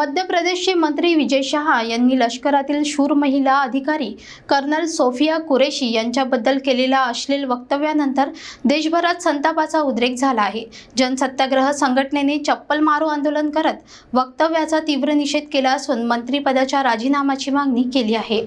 मध्य प्रदेशचे मंत्री विजय शहा यांनी लष्करातील शूर महिला अधिकारी कर्नल सोफिया कुरेशी यांच्याबद्दल केलेल्या अश्लील वक्तव्यानंतर देशभरात संतापाचा उद्रेक झाला आहे. जनसत्याग्रह संघटनेने चप्पल मारो आंदोलन करत वक्तव्याचा तीव्र निषेध केला असून मंत्रिपदाच्या राजीनामाची मागणी केली आहे.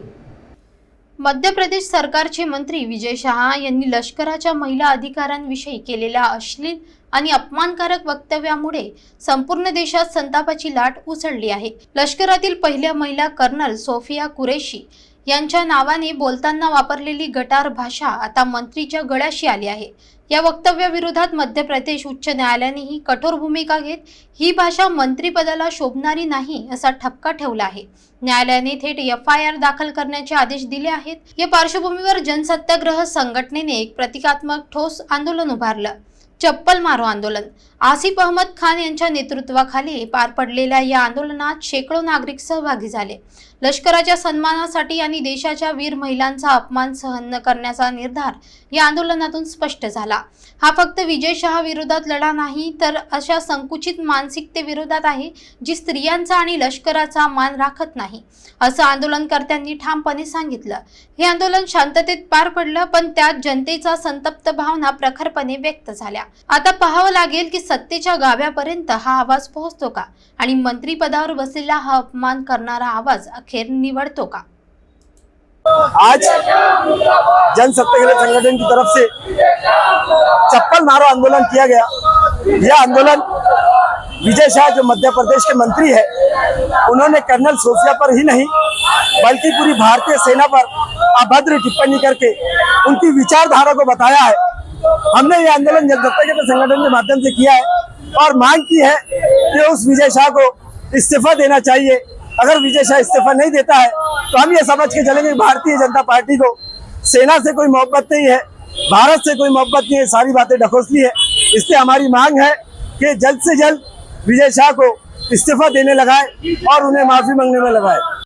मध्य प्रदेश सरकारचे मंत्री विजय शहा यांनी लष्कराच्या महिला अधिकाऱ्यांविषयी केलेल्या अश्लील आणि अपमानकारक वक्तव्यामुळे संपूर्ण देशात संतापाची लाट उसळली आहे. लष्करातील पहिल्या महिला कर्नल सोफिया कुरेशी यांच्या नावाने बोलताना वापरलेली गटार भाषा आता मंत्रीच्या गळ्याशी आली आहे. या वक्तव्याविरोधात मध्य प्रदेश उच्च न्यायालयानेही कठोर भूमिका घेत ही भाषा मंत्रिपदाला शोभणारी नाही असा ठपका ठेवला आहे. न्यायालयाने थेट एफ आय आर दाखल करण्याचे आदेश दिले आहेत. या पार्श्वभूमीवर जनसत्याग्रह संघटनेने एक प्रतिकात्मक ठोस आंदोलन उभारलं. चप्पल मारो आंदोलन. आसिफ अहमद खान यांच्या नेतृत्वाखाली पार पडलेल्या या आंदोलनात शेकडो नागरिक सहभागी झाले. लष्कराच्या सन्मानासाठी आणि देशाच्या वीर महिलांचा अपमान सहन न करण्याचा निर्धार या आंदोलनातून स्पष्ट झाला. हा फक्त विजय शहा विरोधात लढा नाही तर अशा संकुचित मानसिकतेविरोधात आहे जी स्त्रियांचा आणि लष्कराचा मान राखत नाही असं आंदोलनकर्त्यांनी ठामपणे सांगितलं. हे आंदोलन शांततेत पार पडलं पण त्यात जनतेचा संतप्त भावना प्रखरपणे व्यक्त झाल्या. आता पाहावं लागेल की सत्तेच्या गाभ्यापर्यंत हा आवाज पोहोचतो का? आणि मंत्रीपदावर बसलेला हा अपमान करणारा आवाज अखेर निवडतो का? आज जनसत्याग्रह संगठन की तरफ से चप्पल मारो आंदोलन किया गया। यह आंदोलन विजय शाह जो मध्य प्रदेश के मंत्री है उन्होंने कर्नल सोफिया पर ही नहीं बल्कि पूरी भारतीय सेना पर अभद्र टिप्पणी करके उनकी विचारधारा को बताया है। हमने ये आंदोलन जनसत्याग्रह संगठन के माध्यम से किया है और मांग की है कि उस विजय शाह को इस्तीफा देना चाहिए। अगर विजय शाह इस्तीफा नहीं देता है तो हम ये समझ के चलेंगे भारतीय जनता पार्टी को सेना से कोई मोहब्बत नहीं है, भारत से कोई मोहब्बत नहीं है सारी बातें ढकोसली है। इससे हमारी मांग है कि जल्द से जल्द विजय शाह को इस्तीफा देने लगाए और उन्हें माफ़ी मांगने में लगाए।